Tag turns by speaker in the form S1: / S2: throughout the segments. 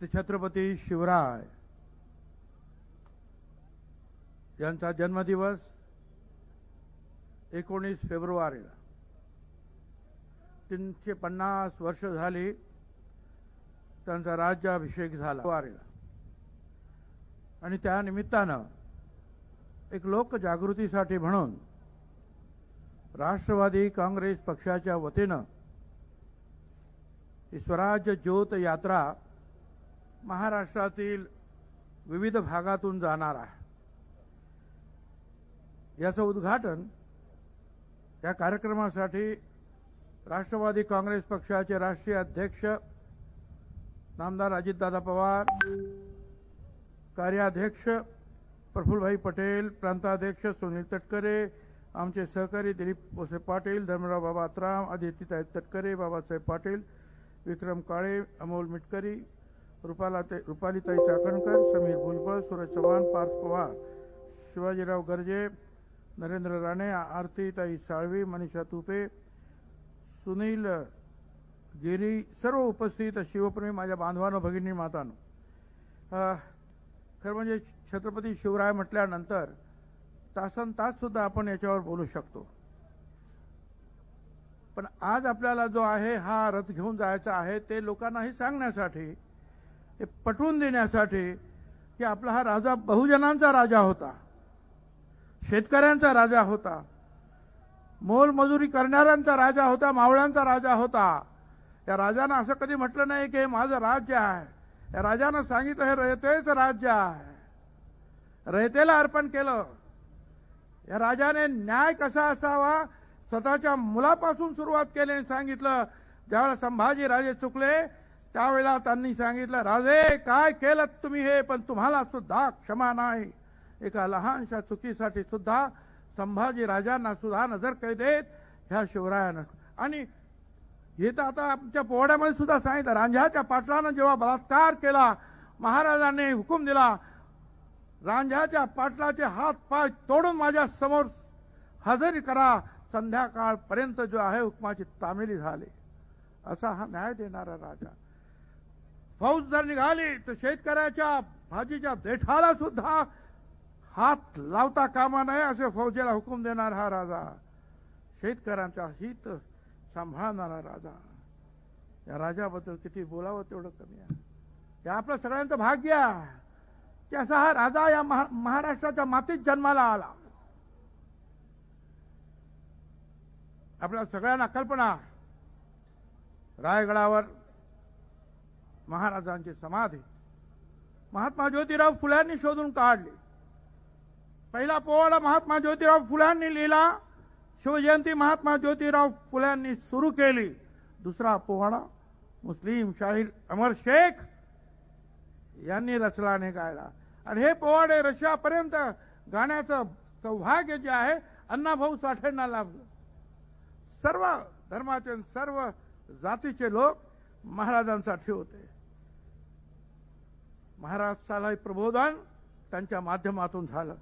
S1: ते छत्रपती शिवराय यांचा जन्मदिवस एकोणीस फेब्रुवारीला तीनशे पन्नास वर्ष झाली त्यांचा राज्याभिषेक झाला. फेब्रुवारीला आणि त्या निमित्तानं एक लोकजागृतीसाठी म्हणून राष्ट्रवादी काँग्रेस पक्षाच्या वतीनं ही स्वराज्य ज्योत यात्रा महाराष्ट्रातील विविध भागातून जाणार आहे. याचं उद्घाटन या कार्यक्रमासाठी राष्ट्रवादी काँग्रेस पक्षाचे राष्ट्रीय अध्यक्ष नामदार अजितदादा पवार कार्याध्यक्ष प्रफुल्लभाई पटेल प्रांताध्यक्ष सुनील तटकरे आमचे सहकारी दिलीप वसे पाटील धर्मराव बाबा आत्राम आदित्यताई तटकरे बाबासाहेब पाटील विक्रम काळे अमोल मिटकरी रुपाला रुपालीताई चाकणकर समीर भुजबळ सूरज चव्हाण पार्थ पवार शिवाजीराव गर्जे नरेंद्र राणे आरतीताई साळवी मनीषा तुपे सुनील गिरी सर्व उपस्थित शिवप्रेमी माझ्या बांधवांनो भगिनी मातांनो. खरं म्हणजे छत्रपती शिवराय म्हटल्यानंतर तासन तास सुद्धा आपण याच्यावर बोलू शकतो. पण आज आपल्याला जो आहे हा रथ घेऊन जायचा आहे ते लोकांनाही सांगण्यासाठी हे पटवून देण्यासाठी की आपला हा राजा बहुजनांचा राजा होता शेतकऱ्यांचा राजा होता मोलमजुरी करणाऱ्यांचा राजा होता मावळ्यांचा राजा होता. या राजानं असं कधी म्हटलं नाही की हे माझं राज्य आहे. या राजानं सांगितलं हे रयतेचं राज्य आहे. रयतेला अर्पण केलं. या राजाने न्याय कसा असावा? स्वतःच्या मुलापासून सुरुवात केली आणि सांगितलं ज्यावेळेला संभाजी राजे चुकले त्यावेळेला त्यांनी सांगितलं राजे काय केलं तुम्ही हे? पण तुम्हाला सुद्धा क्षमा नाही. एका लहानशा चुकीसाठी सुद्धा संभाजी राजांना सुद्धा नजर कैदेत ह्या शिवरायानं. आणि हे तर आता आमच्या पोवाड्यामध्ये सुद्धा सांगितलं रांझ्याच्या पाटलानं जेव्हा बलात्कार केला महाराजांनी हुकूम दिला रांझ्याच्या पाटलाचे हात पाय तोडून माझ्यासमोर हजेरी करा संध्याकाळपर्यंत जो आहे हुकमाची तामिली झाली. असा हा न्याय देणारा राजा. फौज जर निघाली तर शेतकऱ्याच्या भाजीच्या देठाला सुद्धा हात लावता कामा नये असे फौजेला हुकूम देणार हा राजा. शेतकऱ्यांचा हित सांभाळणारा राजा. या राजाबद्दल किती बोलावं तेवढं कमी आहे. हे आपलं सगळ्यांचं भाग्य आहे की असा हा राजा या महा- महाराष्ट्राच्या मातीत जन्माला आला. आपल्या सगळ्यांना कल्पना रायगडावर महाराजांची समाधी. महात्मा ज्योतिराव फुल्यांनी शोधून काढली. पहिला पोवाडा महात्मा ज्योतिराव फुल्यांनी लिहिला. शिवजयंती महात्मा ज्योतिराव फुल्यांनी सुरू केली. दुसरा पोवाडा मुस्लिम शाहीर अमर शेख यांनी रचला आणि गायला. आणि हे पोवाडे रशियापर्यंत गाण्याचं सौभाग्य जे आहे अण्णाभाऊ साठेंना लाभलं. सर्व धर्माचे सर्व जातीचे लोक महाराजांसाठी होते. महाराष्ट्राला प्रबोधन त्यांच्या माध्यमातून झालं.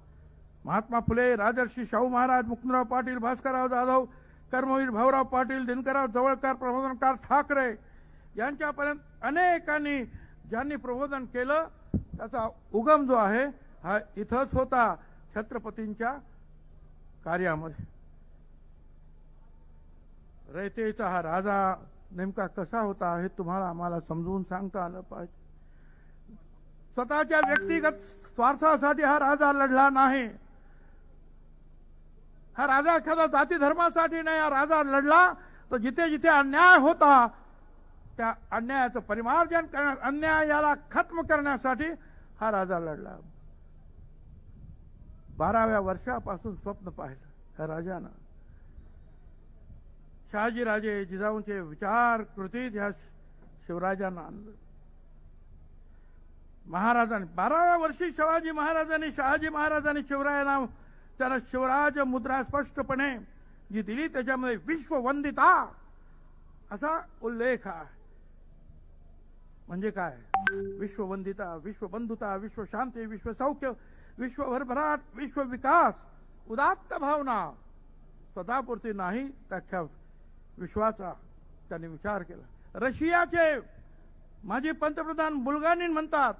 S1: महात्मा फुले राजर्षी शाहू महाराज मुकुंदराव पाटील भास्करराव जाधव कर्मवीर भाऊराव पाटील दिनकरराव जवळकर प्रबोधनकार ठाकरे यांच्यापर्यंत अनेकांनी ज्यांनी प्रबोधन केलं त्याचा उगम जो आहे हा इथंच होता छत्रपतींच्या कार्यामध्ये. रयतेचा हा राजा नेमका कसा होता हे तुम्हाला आम्हाला समजून सांगता आलं पाहिजे. स्वतःच्या व्यक्तिगत स्वार्थासाठी हा राजा लढला नाही. हा राजा एखादा जाती धर्मासाठी नाही हा राजा लढला तर जिथे जिथे अन्याय होता त्या अन्यायाचं परिमार्जन करण्या अन्यायाला खत्म करण्यासाठी हा राजा लढला. बाराव्या वर्षापासून स्वप्न पाहिलं ह्या राजानं. शहाजीराजे जिजाऊंचे विचार कृतीत ह्या शिवराजांना आणलं. महाराजांनी बाराव्या वर्षी शिवाजी महाराजांनी शहाजी महाराजांनी शिवरायांना त्याला शिवराज मुद्रा स्पष्टपणे जी दिली त्याच्यामध्ये विश्ववंदिता असा उल्लेख आहे. म्हणजे काय? विश्ववंदिता विश्वबंधुता विश्वशांती विश्वसौख्य विश्व भरभराट विश्व विकास उदात्त भावना. स्वतःपुरती नाही त्या विश्वाचा त्यांनी विचार केला. रशियाचे माजी पंतप्रधान बुलगानीन म्हणतात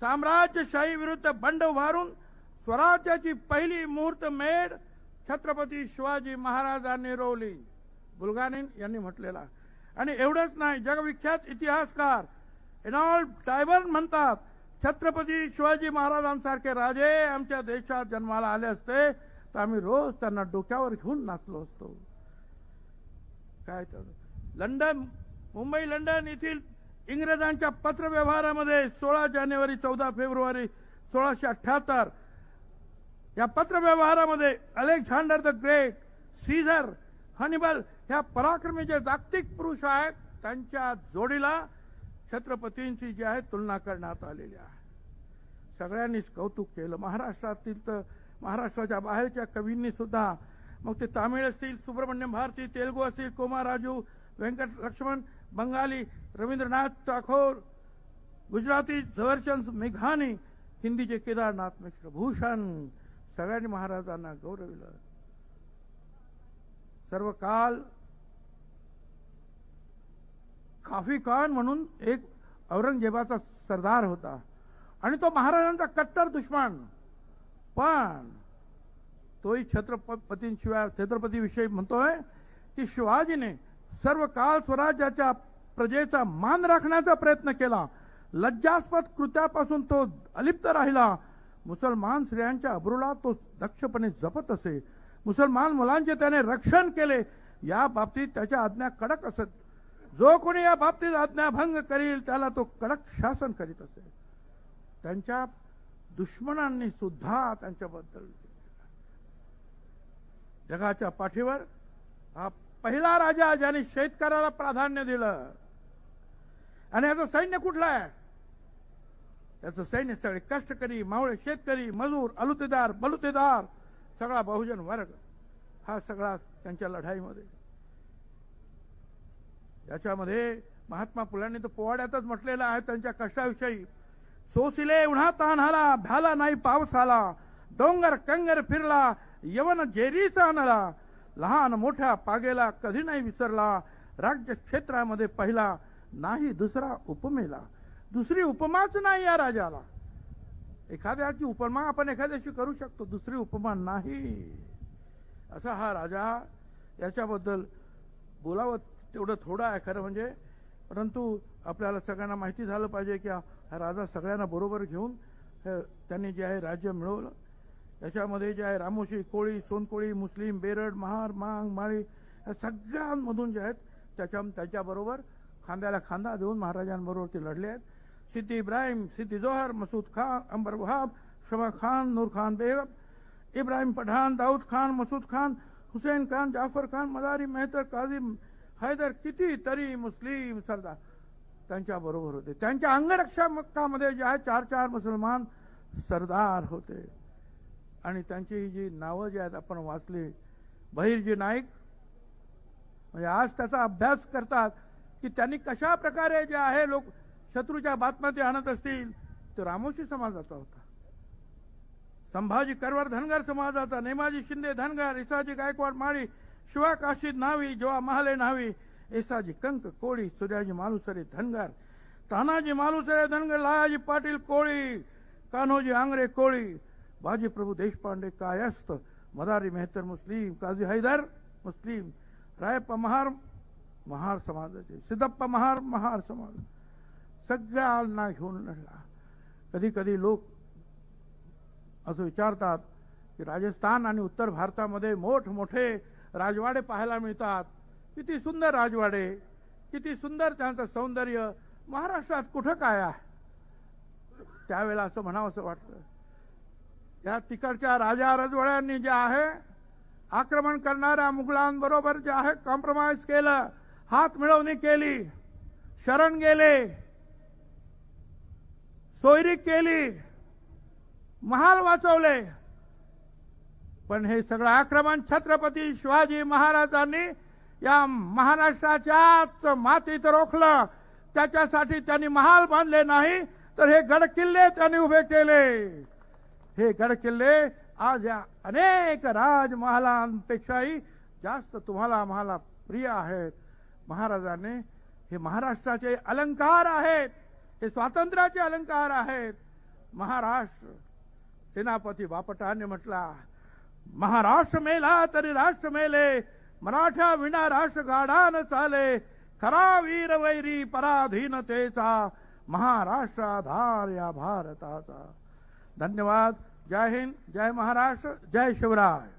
S1: साम्राज्यशाही विरुद्ध बंड उभारून स्वराज्याची पहिली मुहूर्त मेढ छत्रपती शिवाजी महाराजांनी रोवली. बुलगानीन यांनी म्हटलेला. आणि एवढंच नाही जगविख्यात इतिहासकार एनॉल्ड टायबर्न म्हणतात छत्रपती शिवाजी महाराजांसारखे राजे आमच्या देशात जन्माला आले असते तर आम्ही रोज त्यांना डोक्यावर घेऊन नाचलो असतो. काय तर लंडन मुंबई लंडन येथील इंग्रजांच्या पत्रव्यवहारामध्ये सोळा जानेवारी चौदा फेब्रुवारी सोळाशे अठ्याहत्तर. या पत्रव्यवहारामध्ये Alexander the great Caesar Hannibal ह्या पराक्रमी जे जागतिक पुरुष आहेत. त्यांच्या जोडीला छत्रपतींची जी आहे तुलना करण्यात आलेली आहे. सगळ्यांनीच कौतुक केलं. महाराष्ट्रातील तर महाराष्ट्राच्या बाहेरच्या कवींनी सुद्धा मग ते तामिळ असतील सुब्रमण्यम भारती तेलगू असतील कोमाराजू व्यंकट लक्ष्मण बंगाली रवींद्रनाथ टागोर गुजराती झवरचंद मेघानी हिंदीचे केदारनाथ मिश्र भूषण सगळ्यांनी महाराजांना गौरविलं. सर्व काल काफी खान म्हणून एक औरंगजेबाचा सरदार होता. आणि तो महाराजांचा कट्टर दुश्मन. पण तोही छत्रपतींशिवाय छत्रपतीविषयी म्हणतोय की शिवाजीने सर्व काळ स्वराज्याच्या प्रजेचा मान राखण्याचा प्रयत्न केला. लज्जास्पद कृत्यापासून तो अलिप्त राहिला. मुसलमान स्त्रियांच्या अब्रूला तो दक्षपणे जपत असे. मुसलमान मुलांचे त्याने रक्षण केले. या बाबतीत त्याच्या आज्ञा कडक असत. जो कोणी या बाबतीत आज्ञाभंग करील त्याला तो कडक शासन करीत असे. त्यांच्या दुश्मनांनी सुद्धा त्यांच्याबद्दल जगाच्या पाठीवर हा पहिला राजा ज्याने शेतकऱ्याला प्राधान्य दिलं आणि याचं सैन्य कुठलं आहे? त्याचं सैन्य सगळे कष्टकरी मावळे शेतकरी मजूर अलुतेदार बलुतेदार सगळा बहुजन वर्ग हा सगळा त्यांच्या लढाईमध्ये. याच्यामध्ये महात्मा फुलांनी तर पोवाड्यातच म्हटलेलं आहे त्यांच्या कष्टाविषयी. सोसिले उन्हा आला भ्याला नाही पाऊस आला डोंगर कंगर फिरला यवन जेरीचा आणला लहान मोठ्या पागेला कधी नाही विसरला. राज्य क्षेत्रामध्ये पहिला नाही दुसरा उपमेला. दुसरी उपमाच नाही या राजाला. एखाद्याची उपमा आपण एखाद्याशी करू शकतो दुसरी उपमा नाही. असा हा राजा याच्याबद्दल बोलावं तेवढं थोडं आहे खरं म्हणजे. परंतु आपल्याला सगळ्यांना माहिती झालं पाहिजे की हा राजा सगळ्यांना बरोबर घेऊन त्यांनी जे आहे राज्य मिळवलं. याच्यामध्ये जे आहे रामोशी कोळी सोनकोळी मुस्लिम बेरड महार मांग माळी या सगळ्यांमधून जे आहेत त्याच्या त्याच्याबरोबर खांद्याला खांदा देऊन महाराजांबरोबर ते लढले आहेत. सिद्धी इब्राहिम सिद्धी जोहर मसूद खान अंबर वहाब शमा खान नूर खान बेगम इब्राहिम पठाण दाऊद खान मसूद खान हुसेन खान जाफर खान मदारी मेहतर काझिम हैदर किती तरी मुस्लिम सरदार त्यांच्या बरोबर होते. त्यांच्या अंगरक्षकामध्ये जे आहे चार चार मुसलमान सरदार होते. आणि त्यांची ही जी नावं जी आहेत आपण वाचली बहिरजी नाईक म्हणजे आज त्याचा अभ्यास करतात की त्यांनी कशा प्रकारे जे आहे लोक शत्रूच्या बातम्या ते आणत असतील तो रामोशी समाजाचा होता. संभाजी करवर धनगर समाजाचा नेमाजी शिंदे धनगर इसाजी गायकवाड माळी शिवा काशीद न्हावी जेव्हा महाले न्हावी इसाजी कंक कोळी सूर्याजी मालुसरे धनगर तानाजी मालुसरे धनगर लायाजी पाटील कोळी कान्होजी आंग्रे कोळी बाजी प्रभू देशपांडे कायस्थ मदारी मेहतर मुस्लिम काझी हैदर मुस्लिम रायप्पा महार महार समाजाचे सिद्धप्पा महार महार समाज. सगळ्यांना घेऊन लढला. कधी कधी लोक असं विचारतात की राजस्थान आणि उत्तर भारतामध्ये मोठमोठे राजवाडे पाहायला मिळतात. किती सुंदर राजवाडे किती सुंदर त्यांचं सौंदर्य. महाराष्ट्रात कुठं काय आहे? त्यावेळेला असं म्हणावं असं वाटतं. या तिकडच्या राजा रजवाड्यांनी जे आहे आक्रमण करणाऱ्या मुघलांबरोबर जे आहे कॉम्प्रोमाइज केलं हात मिळवणी केली शरण गेले सोयरी केली महाल वाचवले. पण हे सगळं आक्रमण छत्रपती शिवाजी महाराजांनी या महाराष्ट्राच्याच मातीत रोखलं. त्याच्यासाठी त्यांनी महाल बांधले नाही तर हे गडकिल्ले त्यांनी उभे केले. हे गड किल्ले आज या अनेक राजमहालांपेक्षाही जास्त तुम्हाला आम्हाला प्रिय आहेत. महाराजांनी हे महाराष्ट्राचे अलंकार आहेत. हे स्वातंत्र्याचे अलंकार आहेत. महाराष्ट्र सेनापती बापटाने म्हटला महाराष्ट्र मेला तरी राष्ट्र मेले मराठा विना राष्ट्र गाढा चाले खरा वीर वैरी पराधीनतेचा महाराष्ट्र आधार या भारताचा. धन्यवाद. जय हिंद जय महाराष्ट्र जय शिवराय।